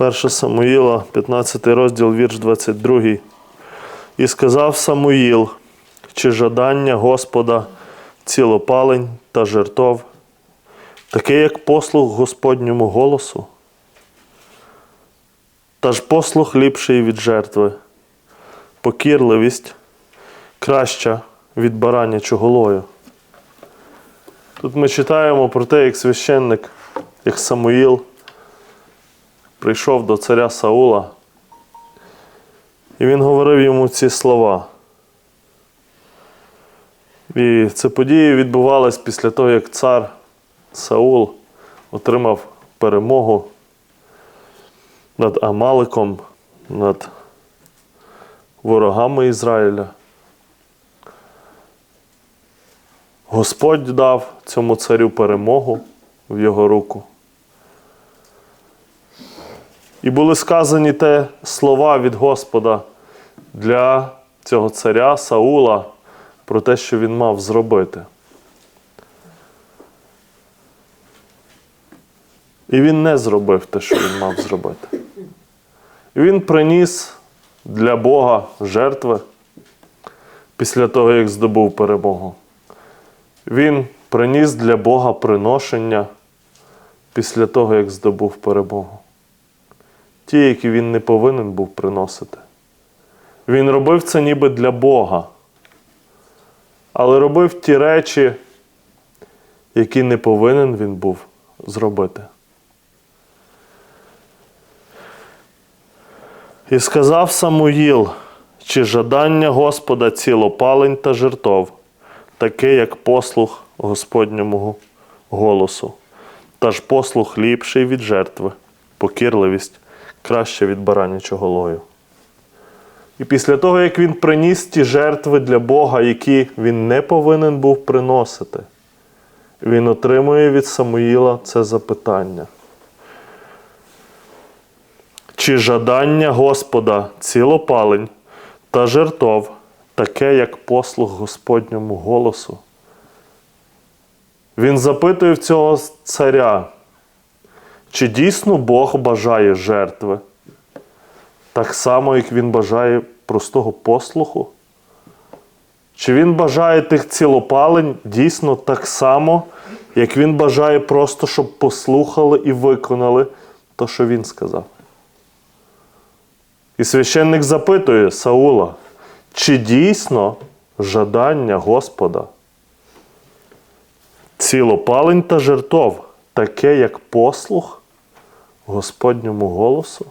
1 Самуїла, 15 розділ, вірш 22. І сказав Самуїл, чи жадання Господа цілопалень та жертов, таке як послух Господньому голосу, та ж послух ліпший від жертви, покірливість краща від баранячого лою. Тут ми читаємо про те, як священник, як Самуїл прийшов до царя Саула, і він говорив йому ці слова. І ці події відбувались після того, як цар Саул отримав перемогу над Амаликом, над ворогами Ізраїля. Господь дав цьому царю перемогу в його руку. І були сказані те слова від Господа для цього царя Саула про те, що він мав зробити. І він не зробив те, що він мав зробити. І він приніс для Бога жертви після того, як здобув перемогу. Він приніс для Бога приношення після того, як здобув перемогу. Ті, які він не повинен був приносити. Він робив це ніби для Бога, але робив ті речі, які не повинен він був зробити. І сказав Самуїл, чи жадання Господа цілопалень та жертов, таке, як послух Господньому голосу, та ж послух ліпший від жертви, покірливість краще від баранячого лою. І після того, як він приніс ті жертви для Бога, які він не повинен був приносити, він отримує від Самуїла це запитання. Чи жадання Господа цілопалень та жертов, таке, як послуг Господньому голосу? Він запитує в цього царя, чи дійсно Бог бажає жертви, так само, як Він бажає простого послуху? Чи він бажає тих цілопалень дійсно так само, як він бажає просто, щоб послухали і виконали то, що він сказав? І священник запитує Саула, чи дійсно жадання Господа цілопалень та жертов, таке, як послух Господньому голосу?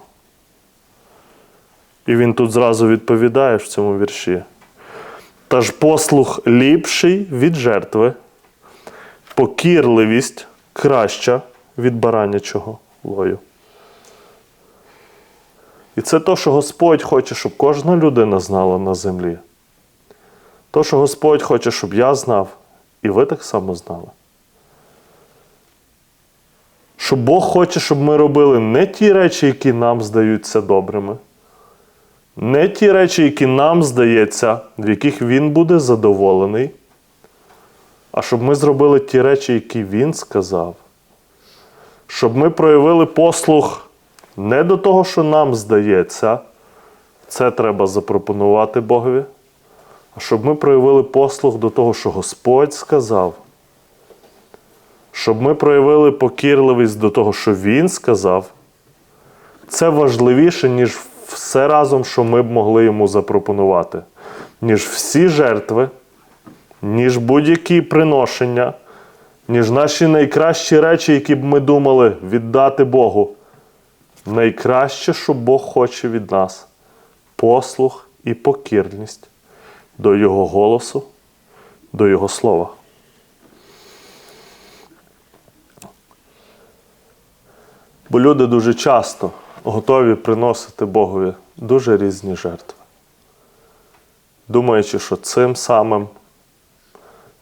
І він тут зразу відповідає в цьому вірші. Та ж послух ліпший від жертви, покірливість краща від баранячого лою. І це то, що Господь хоче, щоб кожна людина знала на землі. То, що Господь хоче, щоб я знав, і ви так само знали. Що Бог хоче, щоб ми робили не ті речі, які нам здаються добрими, не ті речі, які нам здається, в яких Він буде задоволений, а щоб ми зробили ті речі, які Він сказав. Щоб ми проявили послух не до того, що нам здається, це треба запропонувати Богові, а щоб ми проявили послух до того, що Господь сказав. Щоб ми проявили покірливість до того, що Він сказав, це важливіше, ніж все разом, що ми б могли йому запропонувати, ніж всі жертви, ніж будь-які приношення, ніж наші найкращі речі, які б ми думали віддати Богу. Найкраще, що Бог хоче від нас послух і покірність до Його голосу, до Його слова. Бо люди дуже часто готові приносити Богові дуже різні жертви, думаючи, що цим самим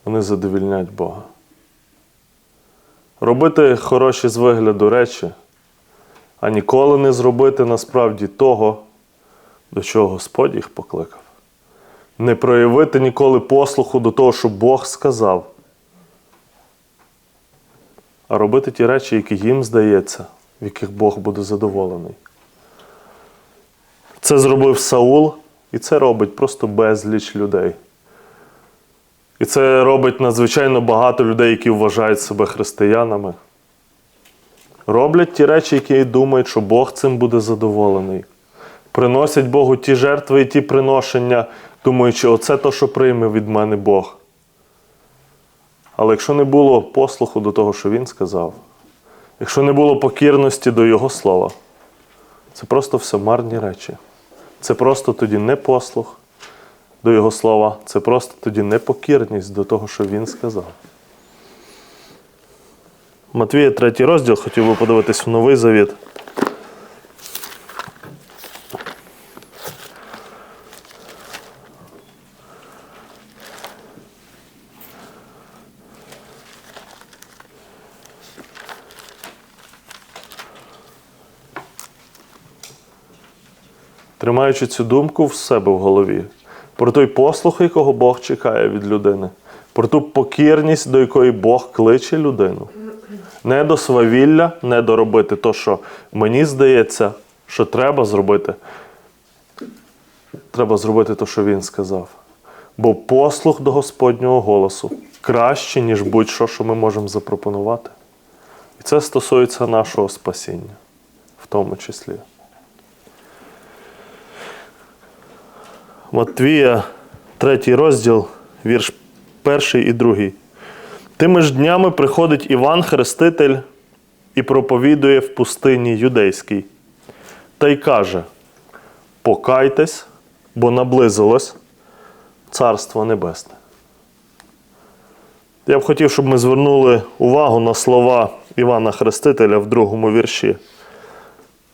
вони задовільнять Бога. Робити хороші з вигляду речі, а ніколи не зробити насправді того, до чого Господь їх покликав. Не проявити ніколи послуху до того, що Бог сказав, а робити ті речі, які їм здається, в яких Бог буде задоволений. Це зробив Саул, і це робить просто безліч людей. І це робить надзвичайно багато людей, які вважають себе християнами. Роблять ті речі, які думають, що Бог цим буде задоволений. Приносять Богу ті жертви і ті приношення, думаючи, оце то, що прийме від мене Бог. Але якщо не було послуху до того, що він сказав, якщо не було покірності до Його слова, це просто все марні речі. Це просто тоді не послух до Його слова, це просто тоді непокірність до того, що Він сказав. Матвія, третій розділ, хотів би подивитись в новий завіт. Тримаючи цю думку в себе в голові, про той послух, якого Бог чекає від людини, про ту покірність, до якої Бог кличе людину. Не до свавілля, не до робити то, що мені здається, що треба зробити. Треба зробити те, що він сказав. Бо послух до Господнього голосу краще, ніж будь-що, що ми можемо запропонувати. І це стосується нашого спасіння, в тому числі. Матвія, третій розділ, вірш перший і другий. Тими ж днями приходить Іван Хреститель і проповідує в пустині юдейській. Та й каже: Покайтесь, бо наблизилось Царство Небесне. Я б хотів, щоб ми звернули увагу на слова Івана Хрестителя в другому вірші.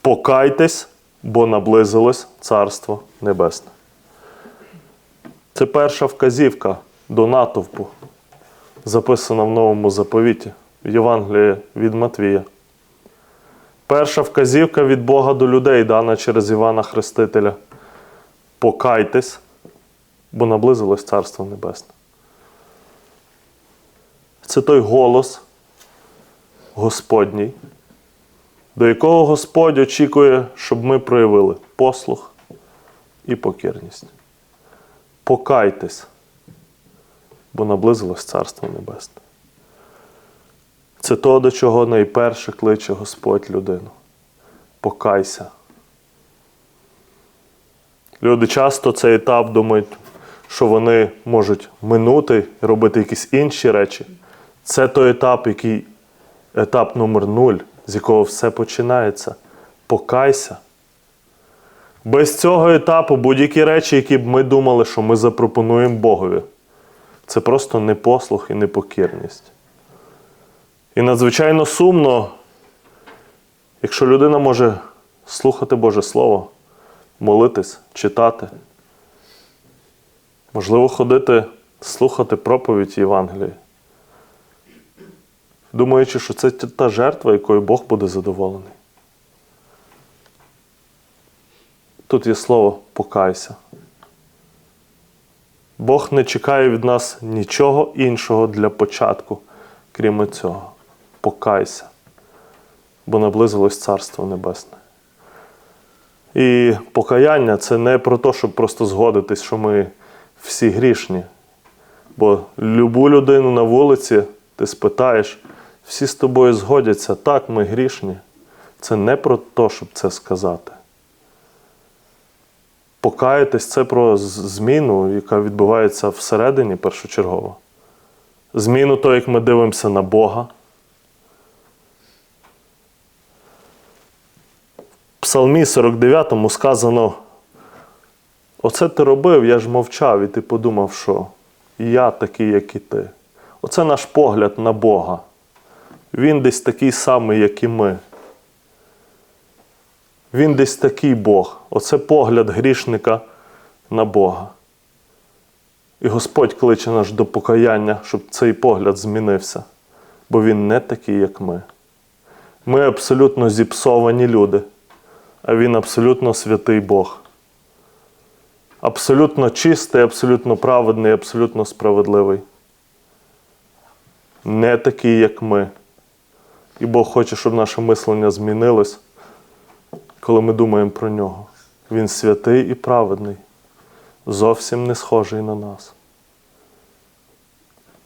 Покайтесь, бо наблизилось Царство Небесне. Це перша вказівка до натовпу, записана в новому заповіті в Євангелії від Матвія. Перша вказівка від Бога до людей, дана через Івана Хрестителя. Покайтесь, бо наблизилось Царство Небесне. Це той голос Господній, до якого Господь очікує, щоб ми проявили послух і покірність. Покайтесь, бо наблизилось Царство Небесне. Це то, до чого найперше кличе Господь людину. Покайся. Люди часто цей етап думають, що вони можуть минути і робити якісь інші речі. Це той етап, який етап номер нуль, з якого все починається. Покайся. Без цього етапу будь-які речі, які б ми думали, що ми запропонуємо Богові, це просто непослух і непокірність. І надзвичайно сумно, якщо людина може слухати Боже Слово, молитись, читати, можливо, ходити, слухати проповідь Євангелії, думаючи, що це та жертва, якою Бог буде задоволений. Тут є слово покайся. Бог не чекає від нас нічого іншого для початку, крім цього. Покайся, бо наблизилось Царство Небесне. І покаяння це не про те, щоб просто згодитись, що ми всі грішні. Бо любу людину на вулиці ти спитаєш, всі з тобою згодяться, так, ми грішні. Це не про те, щоб це сказати. Покаятись це про зміну, яка відбувається всередині першочергово. Зміну того, як ми дивимося на Бога. В Псалмі 49 сказано: Оце ти робив, я ж мовчав, і ти подумав, що я такий, як і ти. Оце наш погляд на Бога. Він десь такий самий, як і ми. Він десь такий Бог. Оце погляд грішника на Бога. І Господь кличе нас до покаяння, щоб цей погляд змінився. Бо Він не такий, як ми. Ми абсолютно зіпсовані люди, а Він абсолютно святий Бог. Абсолютно чистий, абсолютно праведний, абсолютно справедливий. Не такий, як ми. І Бог хоче, щоб наше мислення змінилось коли ми думаємо про нього. Він святий і праведний, зовсім не схожий на нас.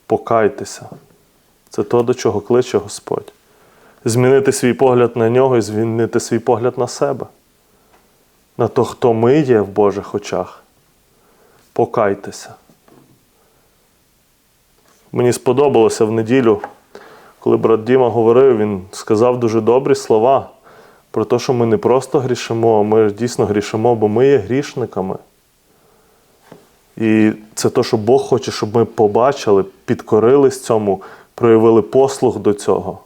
Покайтеся. Це то, до чого кличе Господь. Змінити свій погляд на нього і змінити свій погляд на себе, на то, хто ми є в Божих очах. Покайтеся. Мені сподобалося в неділю, коли брат Діма говорив, він сказав дуже добрі слова про те, що ми не просто грішимо, а ми дійсно грішимо, бо ми є грішниками. І це те, що Бог хоче, щоб ми побачили, підкорились цьому, проявили послуг до цього.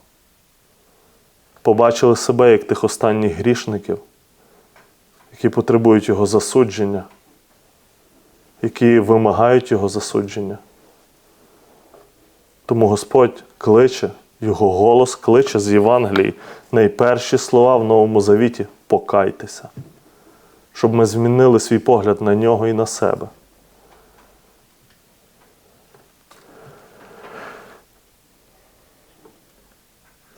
Побачили себе як тих останніх грішників, які потребують Його засудження, які вимагають Його засудження. Тому Господь кличе, Його голос кличе з Євангелії найперші слова в Новому Завіті покайтеся, щоб ми змінили свій погляд на нього і на себе.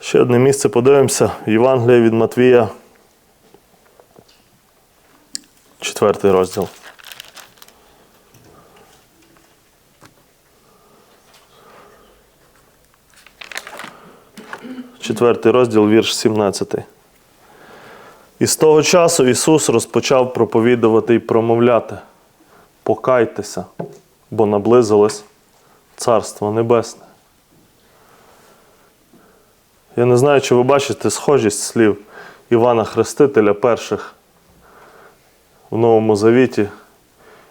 Ще одне місце подивимося. Євангелія від Матвія. Четвертий розділ. Четвертий розділ, вірш 17. І з того часу Ісус розпочав проповідувати і промовляти: Покайтеся, бо наблизилось Царство Небесне. Я не знаю, чи ви бачите схожість слів Івана Хрестителя перших в Новому Завіті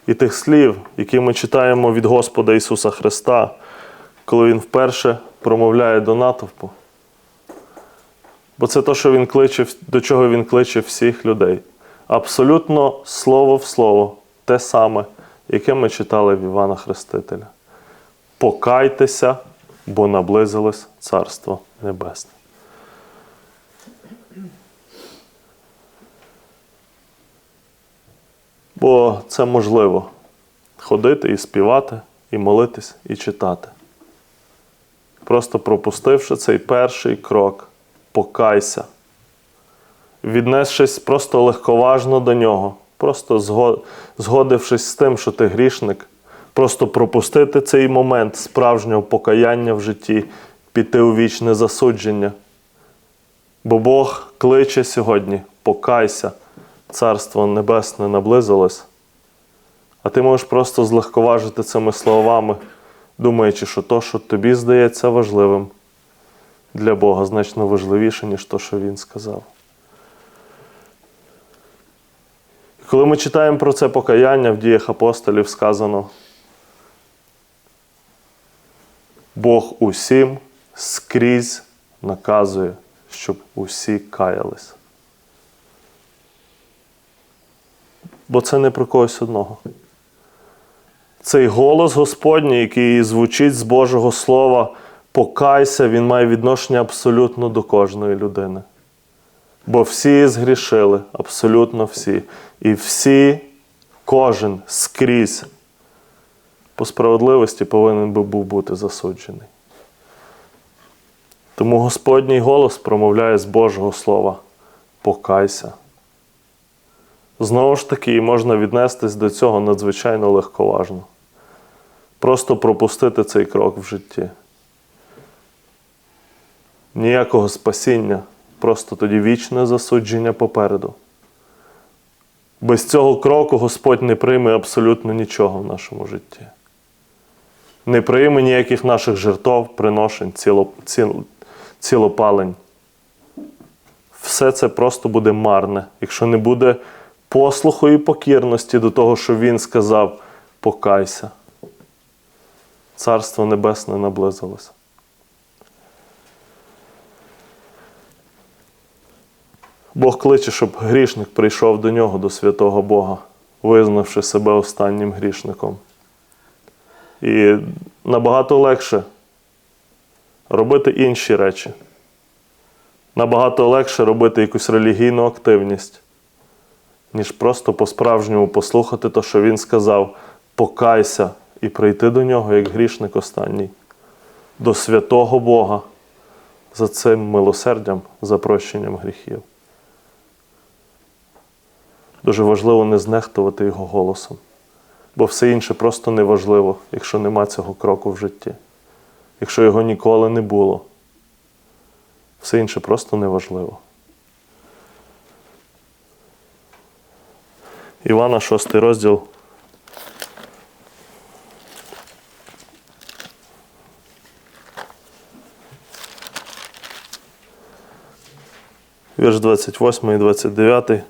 і тих слів, які ми читаємо від Господа Ісуса Христа, коли Він вперше промовляє до натовпу. Бо це те, що він кличе, до чого він кличе всіх людей. Абсолютно слово в слово, те саме, яке ми читали в Івана Хрестителя. Покайтеся, бо наблизилось Царство Небесне. Бо це можливо ходити і співати, і молитись, і читати. Просто пропустивши цей перший крок, покайся, віднесшись просто легковажно до нього, просто згодившись з тим, що ти грішник, просто пропустити цей момент справжнього покаяння в житті, піти у вічне засудження. Бо Бог кличе сьогодні, покайся, Царство Небесне наблизилось. А ти можеш просто злегковажити цими словами, думаючи, що то, що тобі здається важливим, для Бога значно важливіше, ніж то, що Він сказав. І коли ми читаємо про це покаяння в діях апостолів, сказано, Бог усім скрізь наказує, щоб усі каялись. Бо це не про когось одного. Цей голос Господній, який звучить з Божого Слова, покайся, він має відношення абсолютно до кожної людини. Бо всі згрішили, абсолютно всі. І всі, кожен скрізь по справедливості повинен би був бути засуджений. Тому Господній голос промовляє з Божого Слова покайся. Знову ж таки, можна віднестись до цього надзвичайно легковажно. Просто пропустити цей крок в житті. Ніякого спасіння, просто тоді вічне засудження попереду. Без цього кроку Господь не прийме абсолютно нічого в нашому житті. Не прийме ніяких наших жертв, приношень, ціло, ціл, цілопалень. Все це просто буде марне, якщо не буде послуху і покірності до того, що Він сказав, покайся. Царство Небесне наблизилося. Бог кличе, щоб грішник прийшов до нього, до святого Бога, визнавши себе останнім грішником. І набагато легше робити інші речі. Набагато легше робити якусь релігійну активність, ніж просто по-справжньому послухати те, що він сказав, покайся і прийти до нього як грішник останній, до святого Бога за цим милосердям, за прощенням гріхів. Дуже важливо не знехтувати його голосом. Бо все інше просто неважливо, якщо нема цього кроку в житті. Якщо його ніколи не було. Все інше просто неважливо. Івана, 6 розділ. Вірш 28 і 29.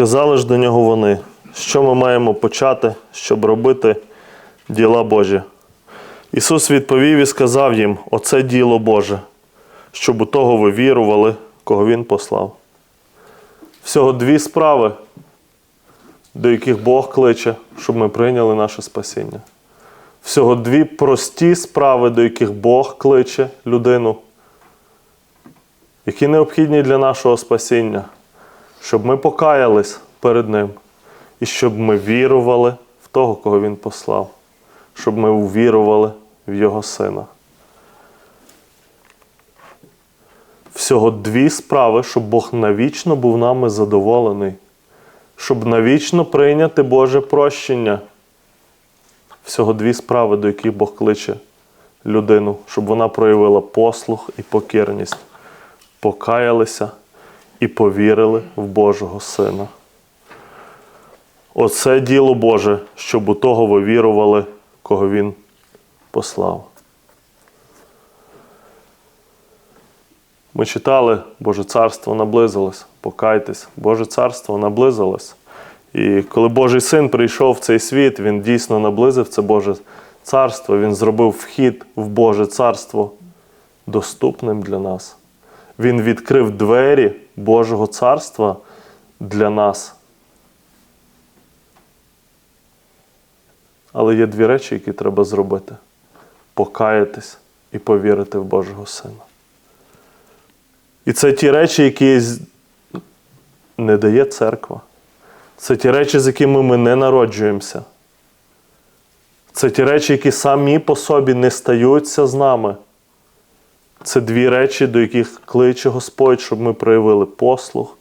Сказали ж до нього вони, що ми маємо почати, щоб робити діла Божі. Ісус відповів і сказав їм: Оце діло Боже, щоб у того ви вірували, кого Він послав. Всього дві справи, до яких Бог кличе, щоб ми прийняли наше спасіння. Всього дві прості справи, до яких Бог кличе людину, які необхідні для нашого спасіння, щоб ми покаялись перед Ним і щоб ми вірували в того, кого Він послав, щоб ми увірували в Його Сина. Всього дві справи, щоб Бог навічно був нами задоволений, щоб навічно прийняти Боже прощення. Всього дві справи, до яких Бог кличе людину, щоб вона проявила послух і покірність, покаялися і повірили в Божого Сина. Оце діло Боже, щоб у того ви вірували, кого Він послав. Ми читали, Боже царство наблизилось, покайтесь, Боже царство наблизилось. І коли Божий син прийшов в цей світ, він дійсно наблизив це Боже царство, він зробив вхід в Боже царство доступним для нас. Він відкрив двері Божого царства для нас. Але є дві речі, які треба зробити: покаятись і повірити в Божого Сина. І це ті речі, які не дає церква. Це ті речі, з якими ми не народжуємося. Це ті речі, які самі по собі не стаються з нами. Це дві речі, до яких кличе Господь, щоб ми проявили послух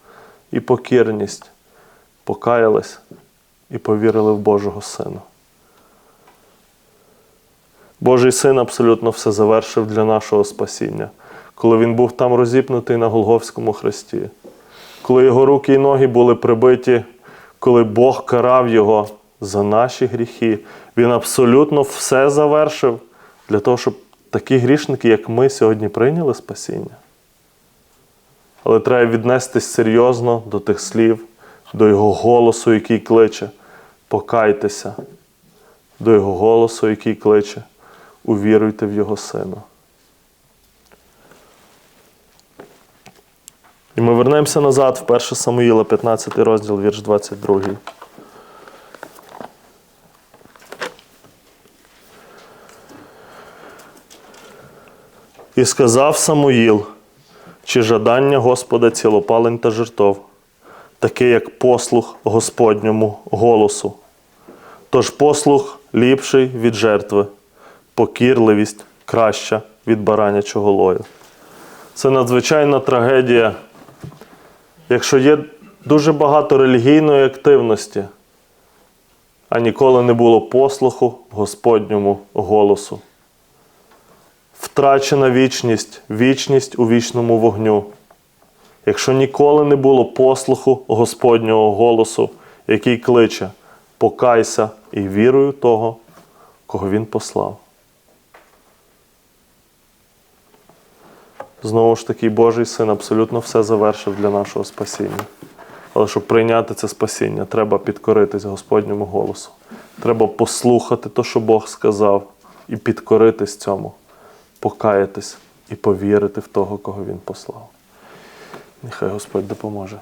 і покірність, покаялись і повірили в Божого Сина. Божий син абсолютно все завершив для нашого спасіння, коли він був там розіпнутий на Голговському хресті, коли його руки і ноги були прибиті, коли Бог карав його за наші гріхи. Він абсолютно все завершив для того, щоб такі грішники, як ми, сьогодні прийняли спасіння. Але треба віднестись серйозно до тих слів, до його голосу, який кличе, покайтеся, до його голосу, який кличе, увіруйте в Його Сина. І ми вернемося назад в 1 Самуїла, 15 розділ, вірш 22. І сказав Самуїл, чи жадання Господа цілопалень та жертов, таке як послух Господньому голосу. Тож послух ліпший від жертви, покірливість краща від баранячого лою. Це надзвичайна трагедія, якщо є дуже багато релігійної активності, а ніколи не було послуху Господньому голосу. Втрачена вічність, вічність у вічному вогню. Якщо ніколи не було послуху Господнього голосу, який кличе, покайся і вірую того, кого Він послав. Знову ж таки, Божий син абсолютно все завершив для нашого спасіння. Але щоб прийняти це спасіння, треба підкоритись Господньому голосу. Треба послухати те, що Бог сказав, і підкоритись цьому, покаятись і повірити в того, кого Він послав. Нехай Господь допоможе.